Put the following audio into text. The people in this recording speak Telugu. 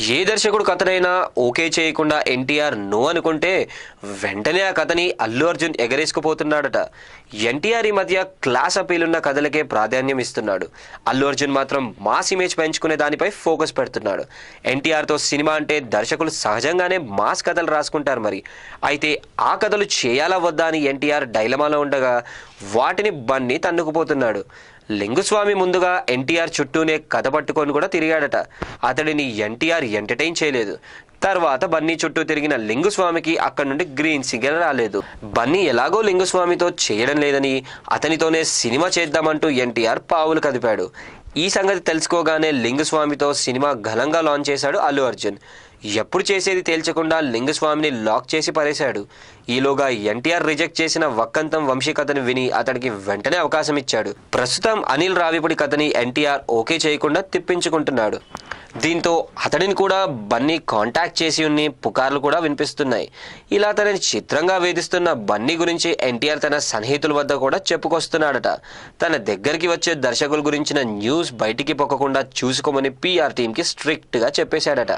ఏ దర్శకుడు కథనైనా ఓకే చేయకుండా ఎన్టీఆర్ నో అనుకుంటే వెంటనే ఆ కథని అల్లు అర్జున్ ఎగరేసుకుపోతున్నాడట. ఎన్టీఆర్ ఈ మధ్య క్లాస్ అపీల్ ఉన్న కథలకే ప్రాధాన్యం ఇస్తున్నాడు. అల్లు అర్జున్ మాత్రం మాస్ ఇమేజ్ పెంచుకునే దానిపై ఫోకస్ పెడుతున్నాడు. ఎన్టీఆర్తో సినిమా అంటే దర్శకులు సహజంగానే మాస్ కథలు రాసుకుంటారు మరి. అయితే ఆ కథలు చేయాలా వద్దా అని ఎన్టీఆర్ డైలమాలో ఉండగా వాటిని బన్నీ తన్నుకుపోతున్నాడు. లింగుస్వామి ముందుగా ఎన్టీఆర్ చుట్టూనే కథ పట్టుకొని కూడా తిరిగాడట. అతడిని ఎన్టీఆర్ ఎంటర్టైన్ చేయలేదు. తర్వాత బన్నీ చుట్టూ తిరిగిన లింగుస్వామికి అక్కడి నుండి గ్రీన్ సిగ్నల్ రాలేదు. బన్నీ ఎలాగో లింగుస్వామితో చేయడం లేదని అతనితోనే సినిమా చేద్దామంటూ ఎన్టీఆర్ పావులు కదిపాడు. ఈ సంగతి తెలుసుకోగానే లింగుస్వామితో సినిమా ఘనంగా లాంచ్ చేశాడు అల్లు అర్జున్. ఎప్పుడు చేసేది తేల్చకుండా లింగస్వామిని లాక్ చేసి పరేశాడు. ఈలోగా ఎన్టీఆర్ రిజెక్ట్ చేసిన వక్కంతం వంశీ కథను విని అతడికి వెంటనే అవకాశం ఇచ్చాడు. ప్రస్తుతం అనిల్ రావిపుడి కథని ఎన్టీఆర్ ఓకే చేయకుండా తిప్పించుకుంటున్నాడు. దీంతో అతడిని కూడా బన్నీ కాంటాక్ట్ చేసి ఉన్ని పుకార్లు కూడా వినిపిస్తున్నాయి. ఇలా తనని చిత్రంగా వేధిస్తున్న బన్నీ గురించి ఎన్టీఆర్ తన సన్నిహితుల వద్ద కూడా చెప్పుకొస్తున్నాడట. తన దగ్గరికి వచ్చే దర్శకుల గురించిన న్యూస్ బయటికి పొక్కకుండా చూసుకోమని పీఆర్ టీంకి స్ట్రిక్ట్గా చెప్పేశాడట.